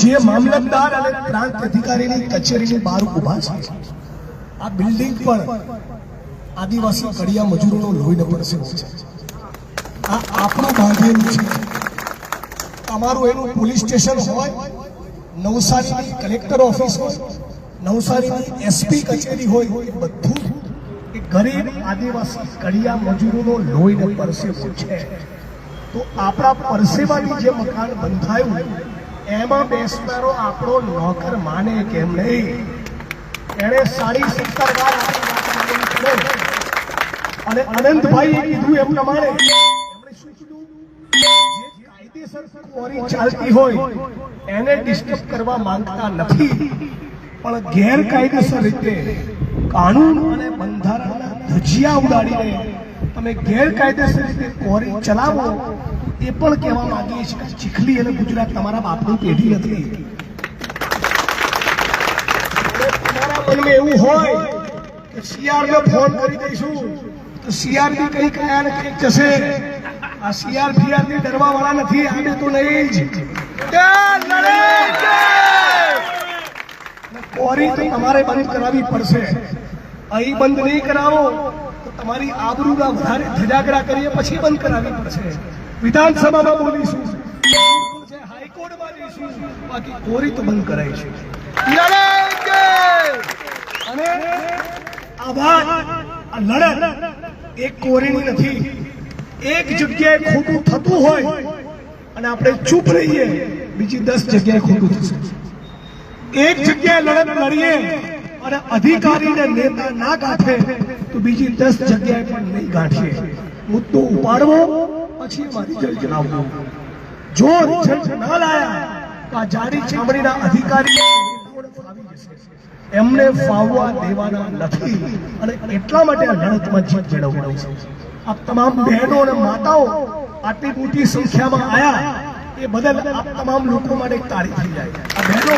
જે મામલતદાર અને પ્રાંત અધિકારીની કચેરીની બહાર ઊભા છે. આ બિલ્ડિંગ પણ આદિવાસી કડિયા મજૂરોનો લોહીને પડશે છે. આ આપણું બાંધેલું છે તમારું એનું પોલીસ સ્ટેશન હોય, નવસારીની કલેક્ટર ઓફિસ હોય, નવસારીની એસપી કચેરી હોય, એ બધું એ ગરીબ આદિવાસી કડિયા મજૂરોનો લોહીને પરસેવો છે. તો આપણા પરસેવાની જે મકાન બંધાયું એમાં બેસનારો આપણો નોકર માને કેમ નહીં? એણે સાડી સત્તર વાર. અને અનંતભાઈ કીધું એમ પ્રમાણે, એમણે શું કીધું? કાયદેસર કોરી ચાલતી હોય, એને ડિસ્ટર્બ કરવા માંગતા નથી. પણ ગેરકાયદેસર રીતે કાનૂન અને બંધારણના ધજિયા ઉડાડીને તમે ગેરકાયદેસર રીતે કોરી ચલાવો એ પણ કહેવા માંગીએ છીએ કે ચીખલી અને ગુજરાત તમારા બાપની પેઢી નથી. એવું હોય કે સીઆર ફોન કરી દઈશું, તો સીઆર બી કઈ કયા ને કંઈક જશે. આ સીઆર ફીઆરથી ડરવા વાળા નથી, આને તો નહીં જ. કોરી તો તમારે બંધ કરાવવી પડશે. અહીં બંધ નહીં કરાવો, તો તમારી આબરૂના વધારે ધજાગરા કરીએ, પછી બંધ કરાવવી પડશે. વિધાનસભામાં બોલીશું. હાઈકોર્ટમાં જઈશું બાકી કોરી તો બંધ કરાય છે. અને આ વાત આ લડત એક કોરીની નથી. એક જગ્યાએ ખોટું થતું હોય અને આપણે ચૂપ રહીએ બીજી દસ જગ્યાએ ખોટું થશે. એક જગ્યાએ લડત લડીએ અને અધિકારીને નેતા ના ગાંઠે તો બીજી દસ જગ્યાએ પણ નહીં ગાંઠીએ. મુદ્દો ઉપાડવો પછી જો રિઝલ્ટ ના લાયા તો આ જાડી ચામડીના અધિકારી એમને ફાવવા દેવાના નથી અને એટલા માટે આ લડતમાં જીત મેળવવાનું છે. આ તમામ બહેનો અને માતાઓ આટલી મોટી સંખ્યામાં આવ્યા એ બદલ આ તમામ લોકો માટે એક તાળી થઈ જાય. આ બહેનો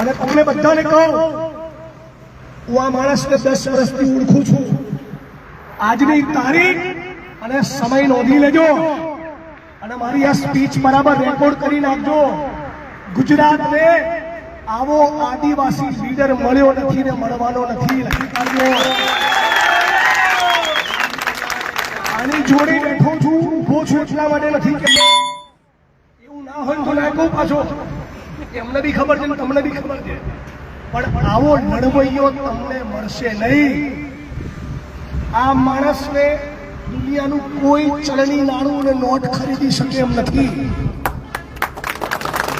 અને તમને બધાને કહું હું આ માણસને દસ વર્ષથી ઓળખું છું. આજની તારીખ અને સમય નોંધી લેજો. અને મારી આ સ્પીચ બરાબર રેકોર્ડ કરી નાખજો. ગુજરાતને આવો આદિવાસી લીડર મળ્યો નથી ને મળવાનો નથી, લખી આની જોડે બેઠો છું, ઊભો છું એટલા માટે નથી કે એવું ના હોય તો ના કહું પાછો. એમને બી ખબર છે તમને બી ખબર છે. પણ આવો લડવૈયો તમને મળશે નહીં. આ માણસને દુનિયાનું કોઈ ચલણી નાણું અને નોટ ખરીદી શકે એમ નથી.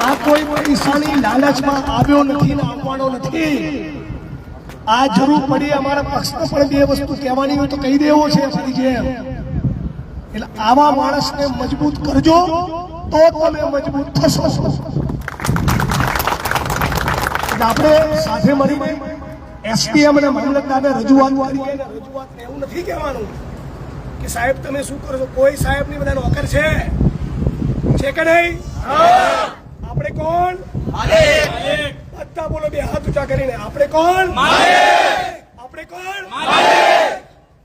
આ કોઈ પૈસાની લાલચમાં આવ્યો નથી ને આવવાનો નથી. આ જરૂર પડી અમારા પક્ષને પણ બે વસ્તુ કહેવાની હોય તો કહી દેવો છે ફરી જેમ. એટલે આવા માણસને મજબૂત કરજો તો તમે મજબૂત થશો. આપણે સાથે મળીને એસડીએમ અને મામલતદારને રજૂઆત રજૂઆતને એવું નથી કહેવાનું કે સાહેબ તમે શું કરો છો? કોઈ સાહેબની બધા નોકર છે? છે કે નહીં? આપણે કોણ? બધા બોલો બે હાથ ઊંચા કરીને. આપણે કોણ? આપણે કોણ?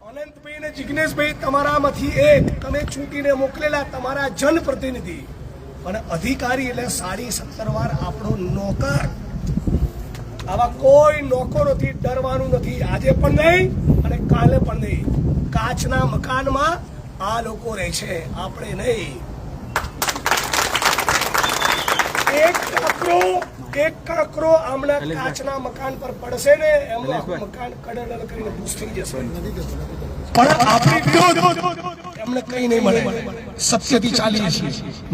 અનંતભાઈ અને જિગ્નેશભાઈ તમારામાંથી એક. તમે ચૂંટીને મોકલેલા તમારા જનપ્રતિનિધિ. અને અધિકારી એટલે સાડી સત્તર વાર આપણો નોકર. આવા કોઈ નોકો નથી ડરવાનું નથી. આજે પણ નહીં અને કાલે પણ નહીં. કાચના મકાનમાં આ લોકો રહે છે. આપણે નહીં. એક કાકરો એક કાકરો આમના કાચના મકાન પર પડશે ને એમનું મકાન કડર કરીને ભૂસ થઈ જશે. પણ આપણી વિરોધ એમને કઈ નહીં મળે. સત્યથી ચાલીએ છીએ.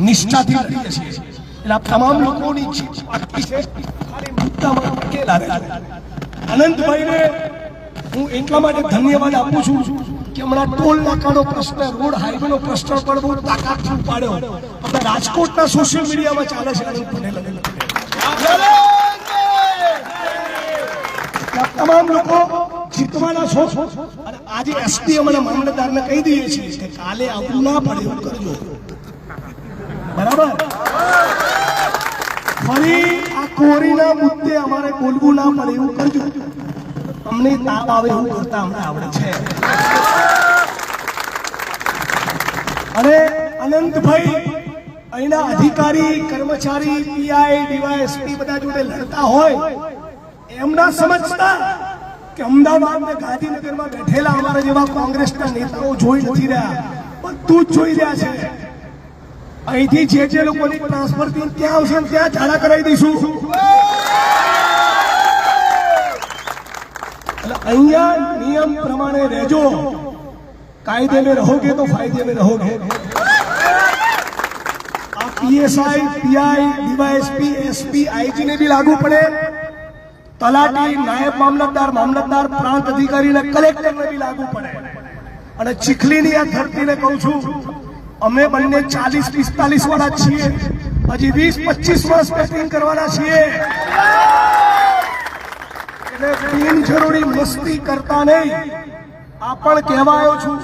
નિષ્ઠાથી ચાલીએ છીએ. એટલે આ તમામ લોકોની જીત છે. ખાલી મુદ્દામાં હું એટલા માટે ધન્યવાદ આપું છું કે હમણાં ટોલ નાકાનો પ્રશ્ન, રોડ હાઈવેનો પ્રશ્ન પણ રાજકોટના સોશિયલ મીડિયામાં ચાલે છે તમામ લોકો જીતવાના છો. અને આજે એસડીએમ અને મામલતદારને કહી દઈએ છીએ કે કાલે આવું ના પડે એવું કરજો. બરાબર? કોરીના મુદ્દે અમારે બોલવું ના પડે એવું કરજો. અમને તાપ આવે એવું કરતા અમને આવડે છે. અને અનંતભાઈ, અહીંના અધિકારી, કર્મચારી, પીઆઈ, ડીવાયએસપી બધા જોડે લડતા હોય, એમના સમજતા કે અમદાવાદ ને ગાંધીનગરમાં બેઠેલા અમારા જેવા કોંગ્રેસના નેતાઓ જોઈ નથી રહ્યા. બધું જ જોઈ રહ્યા છે. અહીંથી જે જે લોકોની ટ્રાન્સફર ટીમ ત્યાં આવશે ત્યાં ચાલા કરાવી દઈશું. એટલે અહીંયા નિયમ પ્રમાણે રહેજો. કાયદે મેં રહોગે તો ફાયદે મેં રહોગે. આ PSI PI DYSP SP IG ને બી લાગુ પડે. તલાટી, નાયબ મામલતદાર મામલતદાર, પ્રાંત અધિકારી ને કલેક્ટર ને બી લાગુ પડે. અને ચીખલીની આ ધરતીને કહું છું અમે બંને ચાલીસ, પિસ્તાલીસ વાળા છીએ. હજી વીસ, પચીસ વર્ષ બેટિંગ કરવાના છીએ. એટલે બિનજરૂરી મસ્તી કરતા નહીં. આ પણ કહેવા આવ્યો છું.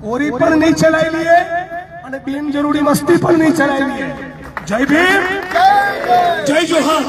કોરી પણ નહીં ચલાવી લઈએ અને બિનજરૂરી મસ્તી પણ નહીં ચલાવી લઈએ. જય ભીમ. જય જોહાર